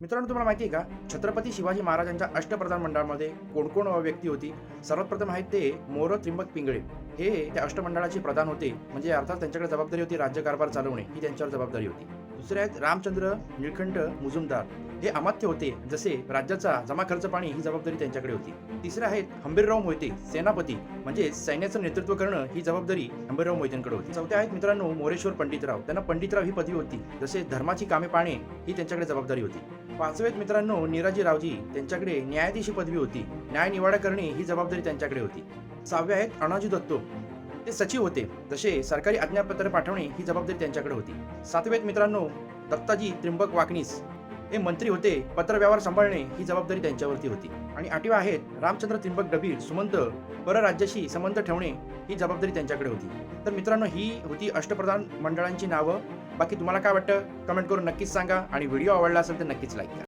मित्रांनो तुम्हाला माहिती आहे का? छत्रपती शिवाजी महाराजांच्या अष्टप्रधान मंडळामध्ये कोण कोण व्यक्ती होती? सर्वात प्रथम आहेत ते मोर त्रिंबक पिंगळे. हे त्या अष्टमंडळाचे प्रधान होते. म्हणजे अर्थात त्यांच्याकडे जबाबदारी होती राज्यकारभार चालवणे. ही त्यांच्यावर जबाबदारी होती. दुसरे आहेत रामचंद्र निळखंड मुजुमदार. हे अमात्य होते जसे राज्याचा जमा खर्च पाणी ही जबाबदारी त्यांच्याकडे होती. तिसरे आहेत हंबीरराव मोहिते सेनापती म्हणजे सैन्याचं नेतृत्व करणं ही जबाबदारी हंबीरराव मोहितेंकडे होती. चौथे आहेत मित्रांनो मोरेश्वर पंडितराव. त्यांना पंडितराव ही पदवी होती जसे धर्माची कामे पाहणे ही त्यांच्याकडे जबाबदारी होती. पाचवेत मित्रांनो निराजी रावजी त्यांच्याकडे न्यायाधीश पदवी होती. न्याय निवाडा करणे ही जबाबदारी त्यांच्याकडे होती. सहावे आहेत अणाजी दत्तो. ते सचिव होते जसे सरकारी आज्ञापत्र पाठवणे ही जबाबदारी त्यांच्याकडे होती. सातवेत मित्रांनो दत्ताजी त्रिंबक वाकणीस हे मंत्री होते पत्रव्यवहार सांभाळणे ही जबाबदारी त्यांच्यावरती होती. आणि आठवे आहेत रामचंद्र त्रिंबक डबीर सुमंत परराज्याशी संबंध ठेवणे ही जबाबदारी त्यांच्याकडे होती. तर मित्रांनो ही होती अष्टप्रधान मंडळांची नावं. बाकी तुम्हाला काय वाटतं? कमेंट करून नक्कीच सांगा आणि व्हिडिओ आवडला असेल तर नक्कीच लाईक करा.